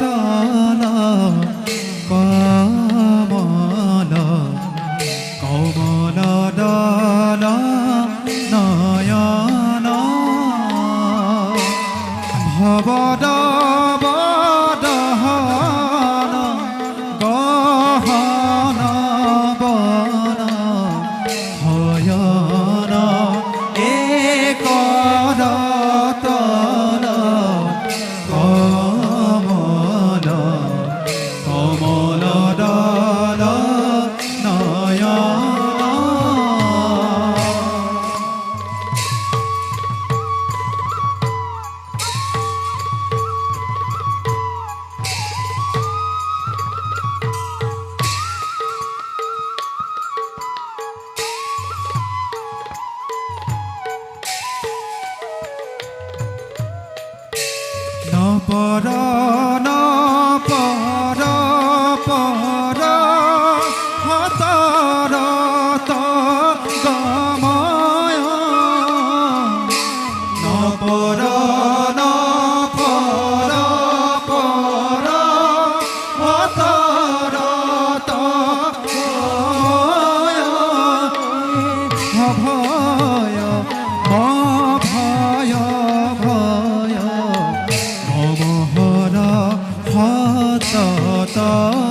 তলা কমল কমল দল নয়ন ভবদ অপরা 大道。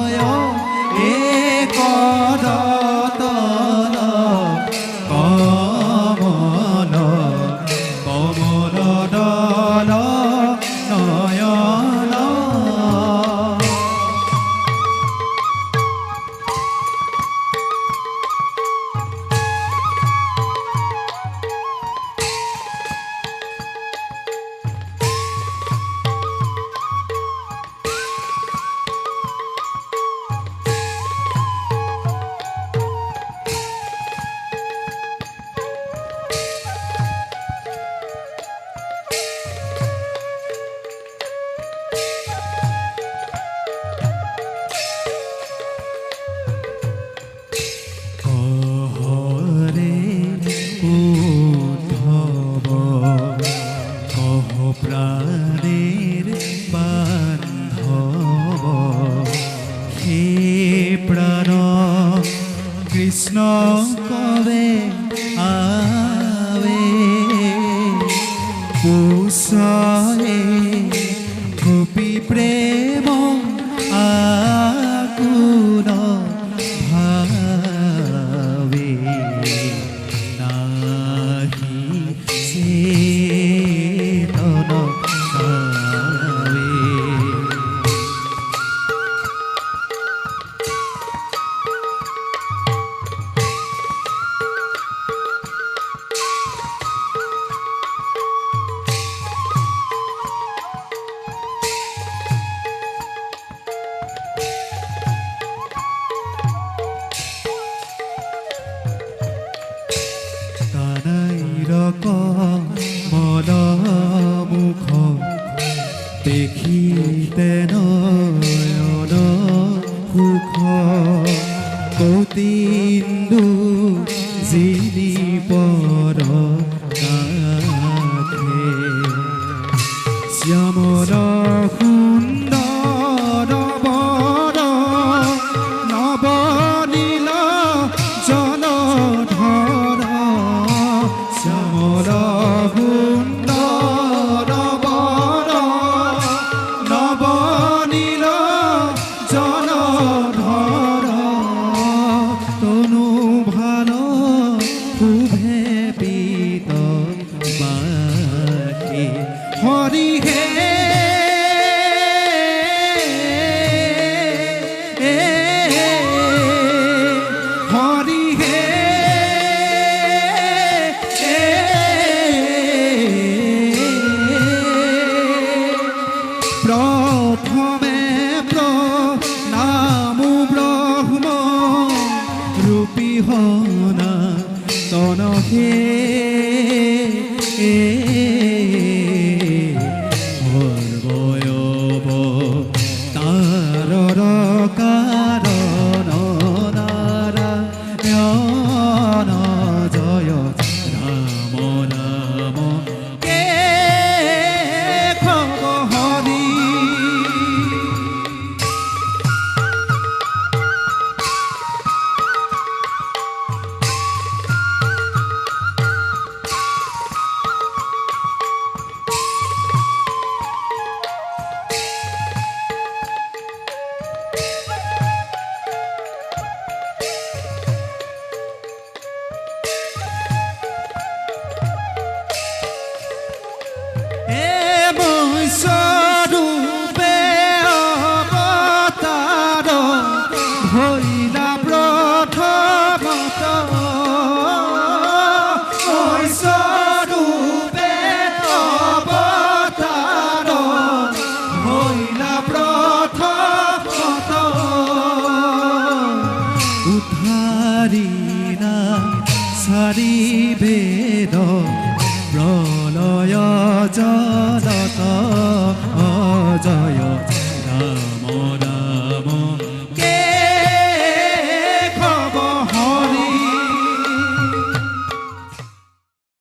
sun. できての না তনখে এ স্বরূপে অবতার হইলা প্রথমত। স্বরূপে অবতার হইলা প্রথমত। উদ্ধারিনা সারিবে প্রলয় জয়।